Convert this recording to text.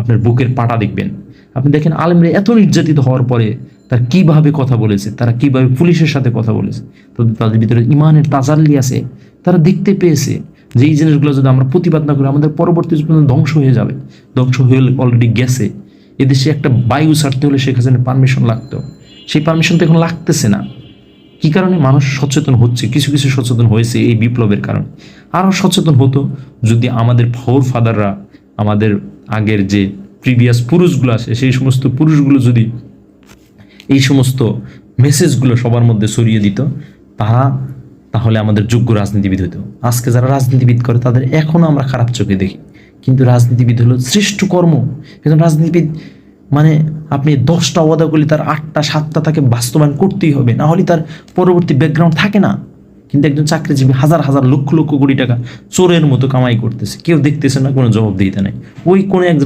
আপনার বুকের পাটা দেখবেন। আপনি দেখেন আলেমরা এত নির্যাতিত হওয়ার পরে তার কীভাবে কথা বলেছে, তারা কীভাবে পুলিশের সাথে কথা বলেছে। তাদের ভিতরে ইমানের তাজাল্লি আছে, তারা দেখতে পেয়েছে যে এই জিনিসগুলো যদি আমরা প্রতিবাদ না করি, আমাদের পরবর্তী ধ্বংস হয়ে যাবে। ধ্বংস হয়ে অলরেডি গেছে। এদেশে একটা বায়ু ছাড়তে হলে শেখ হাসিনার পারমিশন লাগতো। সেই পারমিশন তো এখন লাগতেছে না। কি কারণে? মানুষ সচেতন হচ্ছে, কিছু কিছু সচেতন হয়েছে এই বিপ্লবের কারণে। আরও সচেতন হতো যদি আমাদের ফোর ফাদাররা আমাদের আগের যে প্রিভিয়াস পুরুষগুলো আসে সেই সমস্ত পুরুষগুলো যদি এই সমস্ত মেসেজগুলো সবার মধ্যে ছড়িয়ে দিত তারা তাহলে আমাদের যোগ্য রাজনীতিবিদ হতো আজকে যারা রাজনীতিবিদ করে, তাদের এখনও আমরা খারাপ চোখে দেখি। কিন্তু রাজনীতিবিদ হলো শ্রেষ্ঠ কর্ম। একজন রাজনীতিবিদ মানে আপনি দশটা ওয়াদা করলে তার আটটা, সাতটা তাকে বাস্তবায়ন করতেই হবে। না হলে তার পরবর্তী ব্যাকগ্রাউন্ড থাকে না। কিন্তু একজন চাকরিজীবী হাজার হাজার লক্ষ লক্ষ কোটি টাকা চোরের মতো কামাই করতেছে। কেউ দেখতেছে না, কোনো জবাবদিহিতা নাই। ওই কোনো এক